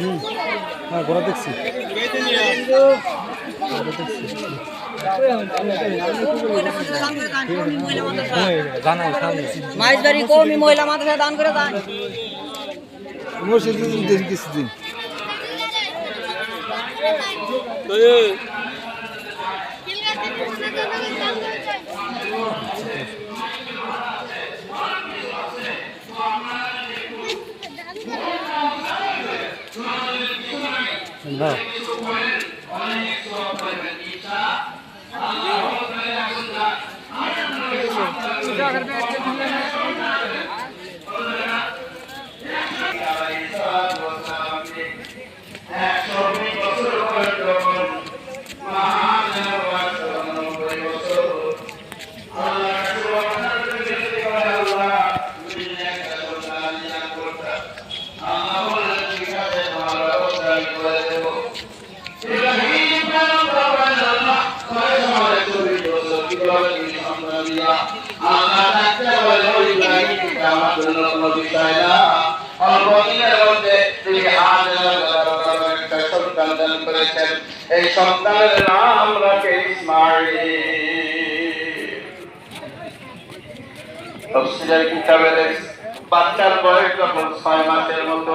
হুম হ্যাঁ ঘোরা দেখছি। হ্যাঁ, মাইজবাড়ি কমি মহিলা মাদ্রাসা দান করে দান মসজিদ দিন কিছুদিন না এই সন্তানের নাম রাখে ইসমাইল তফসিলের কিতাবে লেখছে, বাচ্চার বয়স যখন ছয় মাসের মতো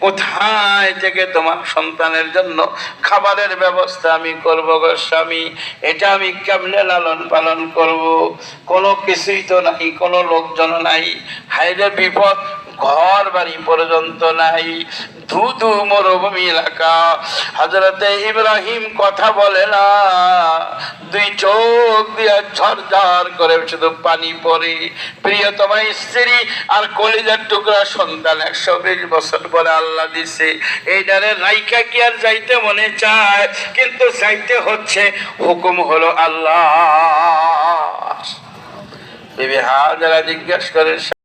কোথায় থেকে তোমার সন্তানের জন্য খাবারের ব্যবস্থা আমি করব গো স্বামী? এটা আমি কেমনে লালন পালন করব? কোনো কিছুই তো নাই, কোনো লোকজন নাই। হাইরে বিপদ ঘর বাড়ি পর্যন্ত নাই। ধু ধু মরুভূমি এলাকা। হজরতে ইব্রাহিম কথা বলে না, দুই চোখ দিয়ে ঝরঝর করে শুধু পানি পরে প্রিয়তমা স্ত্রী আর কলিজার টুকরা সন্তান একশো বিশ বছর পরে আল্লাহ দিছে। এই ডারে রাইকা কি আর যাইতে মনে চায়? কিন্তু যাইতে হচ্ছে, হুকুম হলো আল্লাহ। বিবি হাজারা জিজ্ঞেস করে